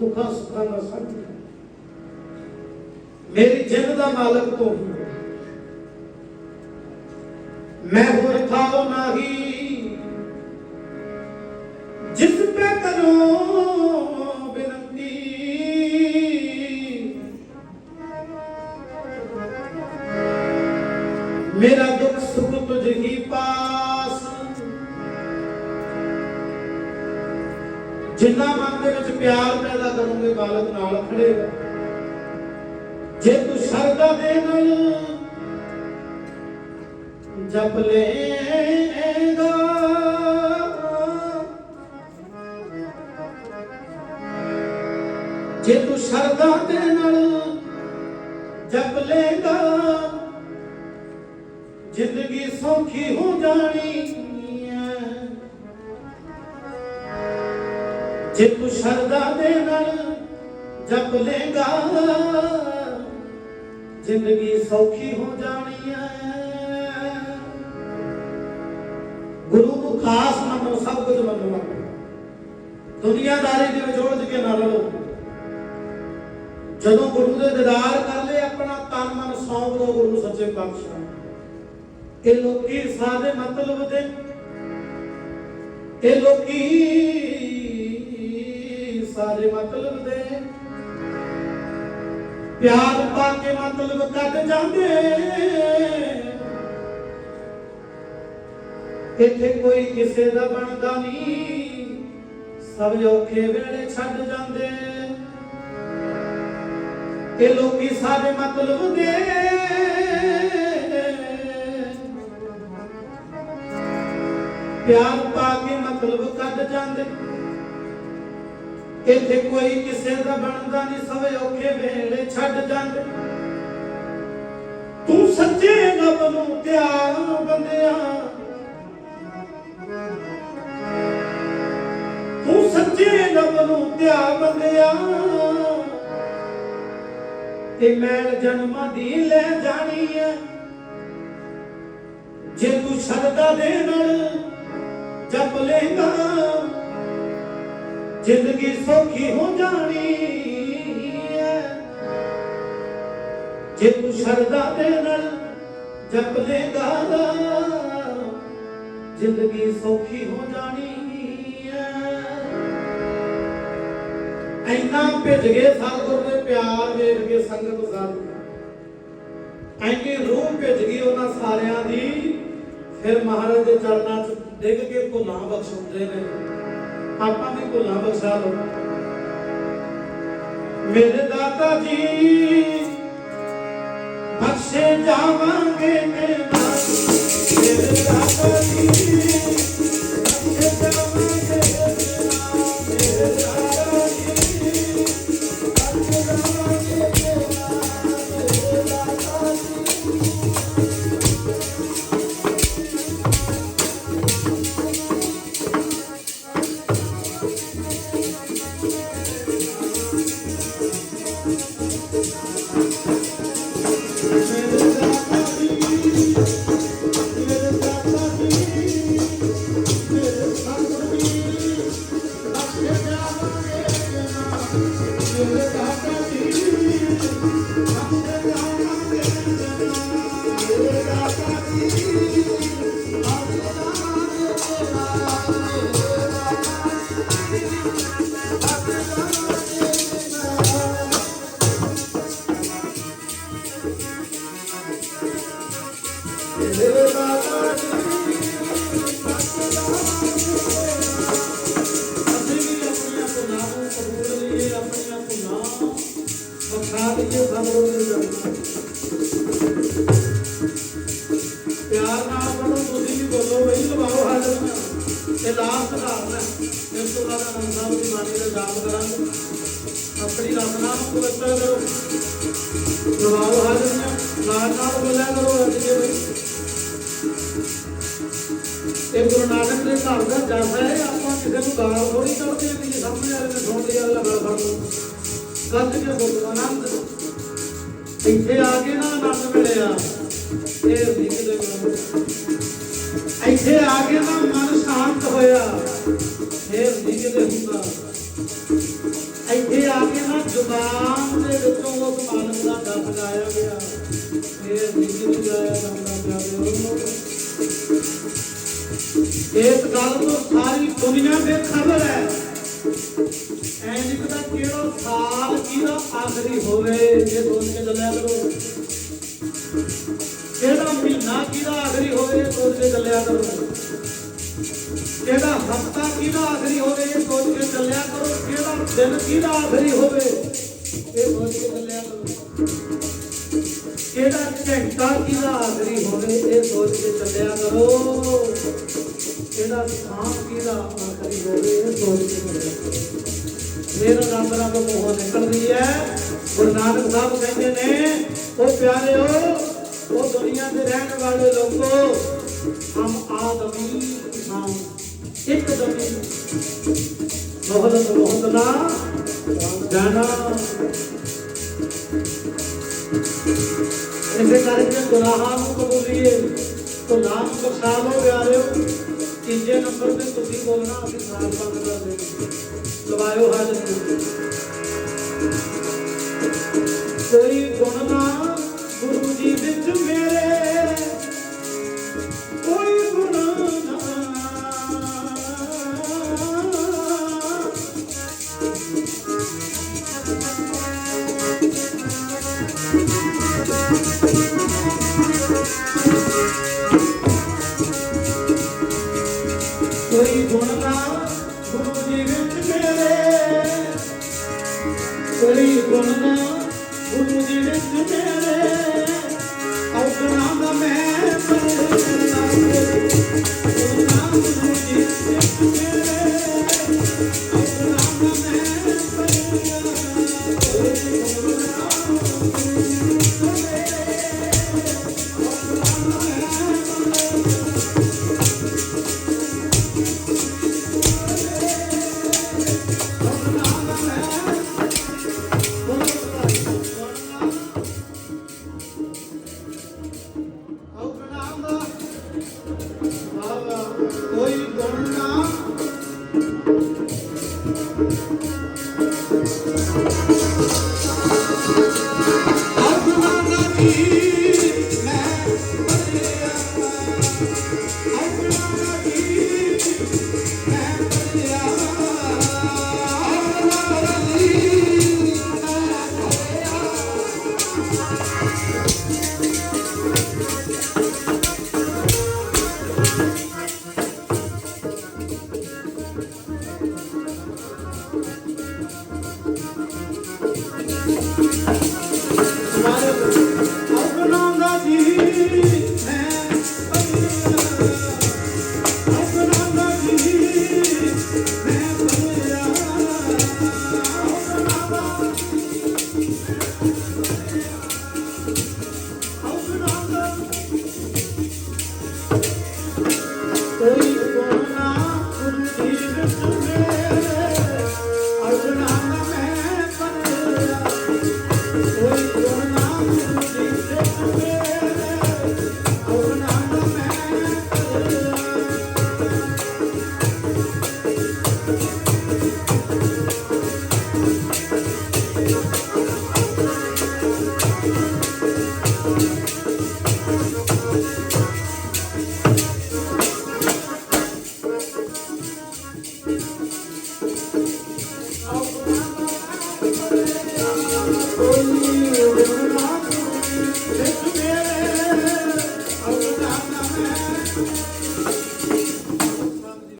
ਦੁੱਖਾਂ, ਸੁੱਖਾਂ ਦਾ ਸਾਥੀ ਮੇਰੀ ਜਿੰਦ ਦਾ ਮਾਲਕ ਤੂੰ ਮੈਂ ਹੋਰ ਥਾਉ ਨਹੀਂ। ਜਿਸ ਪੈ ਕਰੋ ਬੇਨਤੀ। ਮੇਰਾ ਜਿੰਨਾ ਮਨ ਦੇ ਵਿੱਚ ਪਿਆਰ ਪੈਦਾ ਕਰੋਗੇ, ਬਾਲਕ ਨਾਲ ਖੜੇਗਾ। ਜੇ ਤੂੰ ਸ਼ਰਧਾ ਦੇ ਨਾਲ ਜਪ ਲੇਗਾ ਜੇ ਤੂੰ ਸ਼ਰਧਾ ਦੇ ਨਾਲ ਜਪ ਲੇਗਾ ਜ਼ਿੰਦਗੀ ਸੌਖੀ ਹੋ ਜਾਣੀ। ਜੇ ਤੂੰ ਸ਼ਰਦਾ ਦੇ ਨਾਲ ਜਪ ਲੇਗਾ ਜ਼ਿੰਦਗੀ ਸੌਖੀ ਹੋ ਜਾਣੀ ਹੈ ਗੁਰੂ ਨੂੰ ਖਾਸ ਮੰਨੋ, ਸਭ ਕੁਝ ਮੰਨੋ ਦੁਨੀਆਦਾਰੀ ਦੇ ਵਿੱਚ ਉਲਝ ਕੇ ਨਾ ਰਹੋ ਜਦੋਂ ਗੁਰੂ ਦੇ ਦੀਦਾਰ ਕਰ ਲਏ, ਆਪਣਾ ਤਨ ਮਨ ਸੌਂਪ ਦੋ ਗੁਰੂ ਸੱਚੇ ਪਾਤਸ਼ਾਹ। ਇਹ ਲੋਕੀ ਸਾਦੇ ਮਤਲਬ ਦੇ। ਇਹ ਲੋਕੀ ਸਾਰੇ ਮਤਲਬ ਦੇ। ਪਿਆਰ ਪਾ ਕੇ ਮਤਲਬ ਕੱਢ ਜਾਂਦੇ। ਇੱਥੇ ਕੋਈ ਕਿਸੇ ਦਾ ਬਣਦਾ ਨਹੀਂ। ਸਭ ਔਖੇ ਵੇਲੇ ਛੱਡ ਜਾਂਦੇ। ਇਹ ਲੋਕੀ ਸਾਡੇ ਮਤਲਬ ਦੇ। ਪਿਆਰ ਪਾ ਕੇ ਮਤਲਬ ਕੱਢ ਜਾਂਦੇ। ਇੱਥੇ ਕੋਈ ਕਿਸੇ ਦਾ ਬਣਦਾ ਨਹੀਂ ਸਭ ਔਖੇ ਵੇਲੇ ਛੱਡ ਜਾਂਦੇ। ਤੂੰ ਸੱਚੇ ਨਬ ਨੂੰ ਧਿਆਨ ਬੰਦਿਆ। ਤੂੰ ਸੱਚੇ ਨਬ ਨੂੰ ਧਿਆਨ ਬੰਦਿਆ। ਤੇ ਮੈਲ ਜਨਮਾਂ ਦੀ ਲੈ ਜਾਣੀ ਹੈ ਜੇ ਤੂੰ ਸ਼ਰਧਾ ਦੇ ਨਾਲ ਜਪ ਲੇਗਾ ਜ਼ਿੰਦਗੀ ਸੌਖੀ ਹੋ ਜਾਣੀ ਹੈ ਜੇ ਤੂੰ ਸ਼ਰਧਾ ਦੇ ਨਾਲ ਜਪ ਲੇਗਾ ਜ਼ਿੰਦਗੀ ਸੌਖੀ ਹੋ ਜਾਣੀ ਹੈ ਐਨਾ ਭਿੱਜ ਗਏ ਸਤਿਗੁਰ ਦੇ ਪਿਆਰ ਵੇਖ ਕੇ ਸੰਗਤ ਸਾਧੂ। ਐਨੀ ਰੂਹ ਭਿੱਜ ਗਈ ਉਹਨਾਂ ਸਾਰਿਆਂ ਦੀ। ਫਿਰ ਮਹਾਰਾਜ ਦੇ ਚਰਨਾਂ 'ਚ ਡਿੱਗ ਕੇ ਭੁੱਲਾਂ ਬਖਸ਼ਾਉਂਦੇ ਨੇ। ਆਪਾਂ ਵੀ ਭੁੱਲਾਂ ਬਖਸ਼ਾ ਲਓ। ਮੇਰੇ ਦਾਤਾ ਜੀ ਬਖਸ਼ੇ ਜਾਵਾਂਗੇ ਮੇਰੇ ਇਹ ਲਾਸਟ ਧਾਰਨ ਹੈ ਇਸ ਤੋਂ ਬਾਅਦ ਅਨੰਦ ਸਾਹਿਬ ਦੀ ਕਰਾਂਗੇ ਆਪਣੀ ਰਸਨਾ ਨੂੰ ਪਵਿੱਤਰ ਕਰੋ। ਲਵਾਓ ਹਾਜ਼ਰੀਆਂ ਨਾਲ ਨਾਲ ਬੋਲਿਆ ਕਰੋ ਅੱਜ ਦੇ ਬਈ ਇਹ ਗੁਰੂ ਨਾਨਕ ਦੇ ਘਰ ਦਾ ਜਸ ਹੈ। ਆਪਾਂ ਕਿਸੇ ਨੂੰ ਗਾਲ ਥੋੜੀ ਕੱਢਦੇ ਹਾਂ ਸਾਹਮਣੇ ਵਾਲੇ ਨੇ ਸੁਣ ਲਿਆ ਅਗਲਾ ਫੜ ਲੂ ਕੱਢ ਕੇ ਬੋਲ ਆਨੰਦ ਇੱਥੇ ਆ ਕੇ ਨਾ ਆਨੰਦ ਮਿਲਿਆ। ਇਹ ਨਹੀਂ ਕਿਤੇ ਇੱਥੇ ਆ ਕੇ ਨਾ ਮਨ ਸ਼ਾਂਤ ਹੋਇਆ। ਇਹ ਨਹੀਂ ਕਿਤੇ ਹੁੰਦਾ। ਇੱਥੇ ਆ ਕੇ ਨਾ ਜ਼ੁਬਾਨ ਦੇ ਵਿੱਚੋਂ ਉਸ ਮਾਲਕ ਦਾ ਜਪ ਗਾਇਆ ਗਿਆ। ਇਹ ਨਹੀਂ ਗਾਇਆ ਜਾਂਦਾ ਪਿਆਰਿਓ ਇਸ ਗੱਲ ਤੋਂ ਸਾਰੀ ਦੁਨੀਆ ਦੇ ਖਬਰ ਹੈ। ਐਂ ਨਹੀਂ ਪਤਾ ਕਿਹੜਾ ਸਾਲ ਕਿਹਦਾ ਆਖਰੀ ਹੋਵੇ, ਇਹ ਸੋਚ ਕੇ ਚੱਲਿਆ ਕਰੋ। ਕਿਹੜਾ ਮਹੀਨਾ ਕਿਹਦਾ ਆਖਰੀ ਹੋਵੇ, ਇਹ ਸੋਚ ਕੇ ਚੱਲਿਆ ਕਰੋ। ਕਿਹੜਾ ਹਫਤਾ ਕਿਹਦਾ ਆਖਰੀ ਹੋਵੇ, ਇਹ ਸੋਚ ਕੇ ਚੱਲਿਆ ਕਰੋ, ਕਿਹੜਾ ਦਿਨ ਕਿਹਦਾ ਆਖਰੀ ਹੋਵੇ, ਇਹ ਸੋਚ ਕੇ ਚੱਲਿਆ ਕਰੋ। ਕਿਹੜਾ ਘੰਟਾ ਕਿਹਦਾ ਆਖਰੀ ਹੋਵੇ, ਇਹ ਸੋਚ ਕੇ ਚੱਲਿਆ ਕਰੋ। ਕਿਹੜਾ ਥਾਂ ਕਿਹਦਾ ਆਖਰੀ ਹੋਵੇ, ਇਹ ਸੋਚ ਕੇ ਚੱਲਿਆ ਕਰੋ। ਮੇਰਾ ਰੱਬ ਰੱਬ ਮੋਹ ਨਿਕਲਦੀ ਹੈ। ਗੁਰੂ ਨਾਨਕ ਸਾਹਿਬ ਕਹਿੰਦੇ ਨੇ ਉਹ ਪਿਆਰਿਓ ਉਹ ਦੁਨੀਆ ਦੇ ਰਹਿਣ ਵਾਲੇ ਲੋਕੋ, ਹਮ ਆਦਮੀ ਨਾਮ ਇੱਕ ਦਮੀ ਬਹੁਤ ਬਹੁਤ ਨਾ। ਜਾਣਾ। ਇਸੇ ਕਰਕੇ ਗੁਨਾਹਾਂ ਨੂੰ ਕਬੂਲੀਏ। ਤੋਂ ਨਾਮ ਬਖਸ਼ਾ ਲੋ ਪਿਆਰਿਓ ਤੀਜੇ ਨੰਬਰ ਤੇ ਤੁਸੀਂ ਬੋਲਣਾ ਅਸੀਂ ਸਾਲ ਬੰਦ ਕਰ ਦੇਣੀ ਲਵਾਇਓ ਹਾਜ਼ਰ ਕੋਈ ਕੋਈ ਗੁਣ ਆਪਣਾ